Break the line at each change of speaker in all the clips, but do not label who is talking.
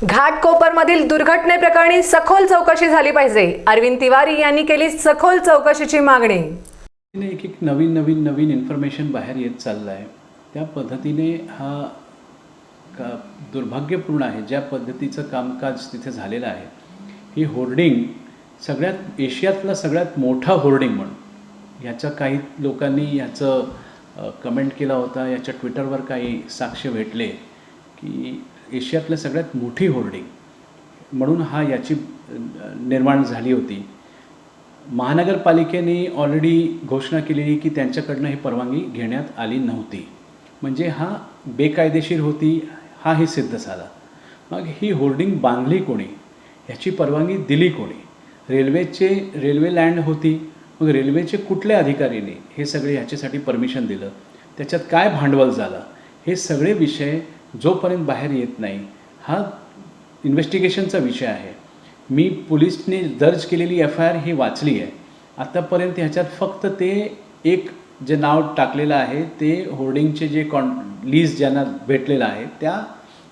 घाटकोपरमधील दुर्घटनेप्रकरणी सखोल चौकशी झाली पाहिजे. अरविंद तिवारी यांनी केली सखोल चौकशीची मागणी.
एक एक नवीन नवीन नवीन इन्फॉर्मेशन बाहेर येत चाललं आहे त्या पद्धतीने हा का दुर्भाग्यपूर्ण आहे ज्या पद्धतीचं कामकाज तिथे झालेलं आहे. ही होर्डिंग सगळ्यात एशियातला सगळ्यात मोठा होर्डिंग म्हणून. ह्याचा काही लोकांनी ह्याचं कमेंट केला होता याच्या ट्विटरवर काही साक्ष भेटले की एशियातलं सगळ्यात मोठी होर्डिंग म्हणून हा याची निर्माण झाली होती. महानगरपालिकेने ऑलरेडी घोषणा केलेली की त्यांच्याकडनं ही परवानगी घेण्यात आली नव्हती. म्हणजे हा बेकायदेशीर होती हा सिद्ध झाला. मग ही होर्डिंग बांधली कोणी? ह्याची परवानगी दिली कोणी? रेल्वेचे रेल्वे लँड होती. मग रेल्वेचे कुठल्या अधिकारीने हे सगळे ह्याच्यासाठी परमिशन दिलं? त्याच्यात काय भांडवल झालं? हे सगळे विषय जोपर्यंत बाहेर येत नाही हा इन्व्हेस्टिगेशनचा विषय आहे. मी पोलिसने दर्ज केलेली एफ आय आर ही वाचली आहे. आत्तापर्यंत ह्याच्यात फक्त ते एक जे नाव टाकलेलं आहे ते होर्डिंगचे जे कॉन लीज ज्यांना भेटलेलं आहे त्या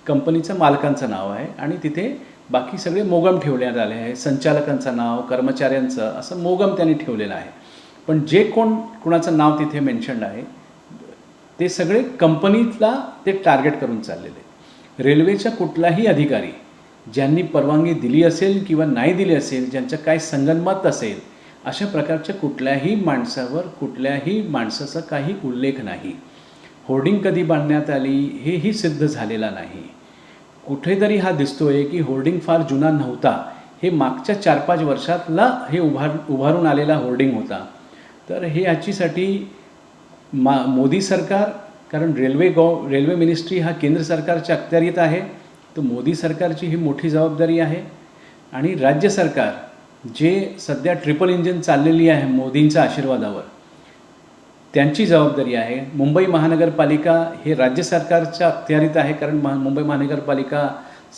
कंपनीचं मालकांचं नाव आहे आणि तिथे बाकी सगळे मोगम ठेवण्यात आले आहे. संचालकांचं नाव कर्मचाऱ्यांचं असं मोगम त्यांनी ठेवलेलं आहे. पण जे कोण कुणाचं नाव तिथे मेन्शन्ड आहे ते सगळे कंपनीतला ते टार्गेट करून चाललेले. रेल्वेच्या कुठलाही अधिकारी ज्यांनी परवानगी दिली असेल किंवा नाही दिली असेल ज्यांचं काय संगनमत असेल अशा प्रकारच्या कुठल्याही माणसावर कुठल्याही माणसाचा काही उल्लेख नाही. होर्डिंग कधी बांधण्यात आली हेही सिद्ध झालेला नाही. कुठेतरी हा दिसतोय की होर्डिंग फार जुना नव्हता. हे मागच्या चार पाच वर्षातला हे उभार उभारून आलेला होर्डिंग होता. तर हे याचीसाठी मा मोदी सरकार कारण रेल्वे गौ रेल्वे मिनिस्ट्री हा केंद्र सरकारच्या अखत्यारीत आहे तर मोदी सरकारची ही मोठी जबाबदारी आहे. आणि राज्य सरकार जे सध्या ट्रिपल इंजिन चाललेली आहे मोदींच्या आशीर्वादावर त्यांची जबाबदारी आहे. मुंबई महानगरपालिका हे राज्य सरकारच्या अखत्यारीत आहे कारण महा मुंबई महानगरपालिका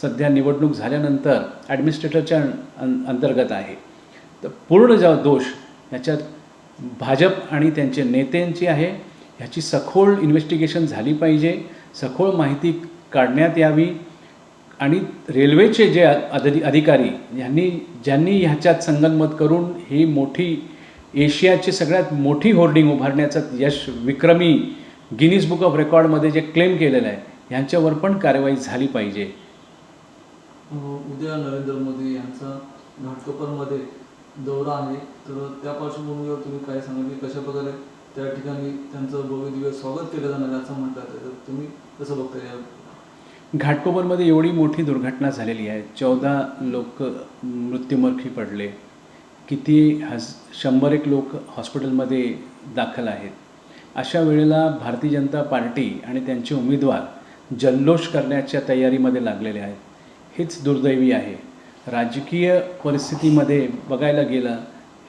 सध्या निवडणूक झाल्यानंतर ॲडमिनिस्ट्रेटरच्या अं अंतर्गत आहे. तर पूर्ण जेव्हा दोष ह्याच्यात भाजप आणि त्यांचे नेत्यांची आहे. ह्याची सखोल इन्व्हेस्टिगेशन झाली पाहिजे. सखोळ माहिती काढण्यात यावी. आणि रेल्वेचे जे अधि अधिकारी यांनी ज्यांनी ह्याच्यात संगनमत करून ही मोठी एशियाची सगळ्यात मोठी होर्डिंग उभारण्याचं यश विक्रमी गिनीज बुक ऑफ रेकॉर्डमध्ये जे क्लेम केलेलं आहे ह्यांच्यावर पण कारवाई झाली पाहिजे.
उद्या नरेंद्र मोदी यांचा घाटकोपरमध्ये दौरा आहे. तर त्या पार्श्वभूमीवर तुम्ही काय सांगाल? कशा प्रकारे त्या ठिकाणी त्यांचं भव्य दिव्य स्वागत केलं जाणार आहे असं म्हणतात तर तुम्ही कसं बघता या?
घाटकोपरमध्ये एवढी मोठी दुर्घटना झालेली आहे. चौदा लोक मृत्युमुखी पडले. किती हज शंभर एक लोक हॉस्पिटलमध्ये दाखल आहेत. अशा वेळेला भारतीय जनता पार्टी आणि त्यांचे उमेदवार जल्लोष करण्याच्या तयारीमध्ये लागलेले आहेत. हेच दुर्दैवी आहे. राजकीय परिस्थितीमध्ये बघायला गेलं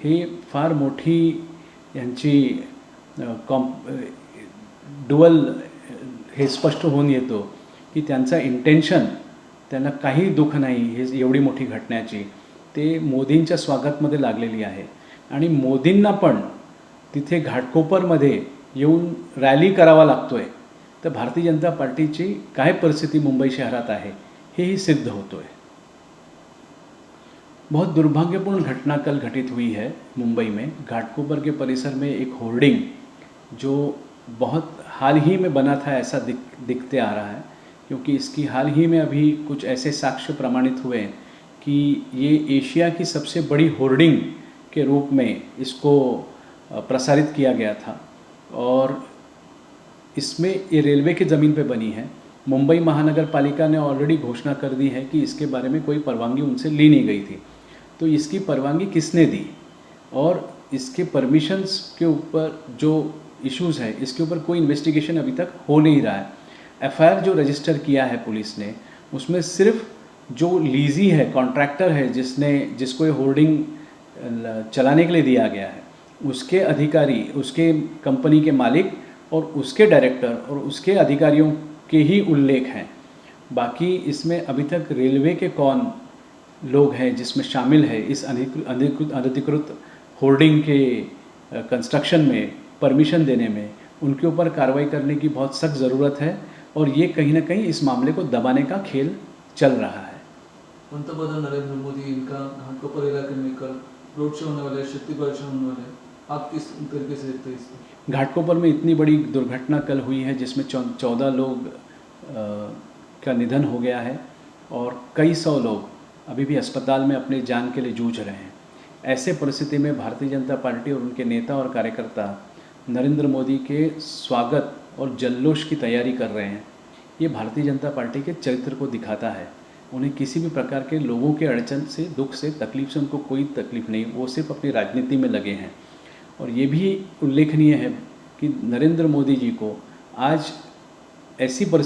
हे फार मोठी यांची कॉम्प डुअल हे स्पष्ट होऊन येतो की त्यांचा इंटेन्शन त्यांना काही दुःख नाही हे एवढी मोठी घटण्याची ते मोदींच्या स्वागतमध्ये लागलेली आहे. आणि मोदींना पण तिथे घाटकोपरमध्ये येऊन रॅली करावा लागतो आहे तर भारतीय जनता पार्टीची काय परिस्थिती मुंबई शहरात आहे हेही सिद्ध होतोय. बहुत दुर्भाग्यपूर्ण घटना कल घटित हुई है मुंबई में. घाटकोपर के परिसर में एक होर्डिंग जो बहुत हाल ही में बना था ऐसा दिख, दिखते आ रहा है, क्योंकि इसकी हाल ही में अभी कुछ ऐसे साक्ष्य प्रमाणित हुए हैं कि ये एशिया की सबसे बड़ी होर्डिंग के रूप में इसको प्रसारित किया गया था। और इसमें ये रेलवे की ज़मीन पे बनी है। मुंबई महानगर पालिका ने ऑलरेडी घोषणा कर दी है कि इसके बारे में कोई परवानगी उनसे ली नहीं गई थी। तो इसकी परवानगी किसने दी? और इसके परमिशंस के ऊपर जो इश्यूज़ है, इसके ऊपर कोई इन्वेस्टिगेशन अभी तक हो नहीं रहा है। एफआईआर जो रजिस्टर किया है पुलिस ने, उसमें सिर्फ़ जो लीजी है कॉन्ट्रैक्टर है, जिसने, जिसको ये होर्डिंग चलाने के लिए दिया गया है, उसके अधिकारी, उसके कंपनी के मालिक और उसके डायरेक्टर और उसके अधिकारियों के ही उल्लेख हैं। बाकी इसमें अभी तक रेलवे के कौन लोग हैं, जिसमें शामिल है, इस अनधिकृत होर्डिंग के कंस्ट्रक्शन में परमिशन देने में उनके ऊपर कार्रवाई करने की बहुत सख्त ज़रूरत है और ये कहीं ना कहीं इस मामले को दबाने का खेल चल रहा है।
पंतप्रधान नरेंद्र मोदी इनका घाटकोपर इलाके में कल रोड शो होने वाला शक्ति प्रदर्शन होने वाला आप किस तरीके से देखते हैं इसको?
घाटकोपर में इतनी बड़ी दुर्घटना कल हुई है जिसमें चौदह लोग अ, का निधन हो गया है और कई सौ लोग अभी भी अस्पताल में अपने जान के लिए जूझ रहे हैं। ऐसे परिस्थिति में भारतीय जनता पार्टी और उनके नेता और कार्यकर्ता नरेंद्र मोदी के स्वागत और जल्लोष की तैयारी कर रहे हैं। ये भारतीय जनता पार्टी के चरित्र को दिखाता है। उन्हें किसी भी प्रकार के लोगों के अड़चन से, दुख से, तकलीफ़ से उनको कोई तकलीफ़ नहीं, वो सिर्फ़ अपनी राजनीति में लगे हैं। और ये भी उल्लेखनीय है कि नरेंद्र मोदी जी को आज ऐसी परिस्थिति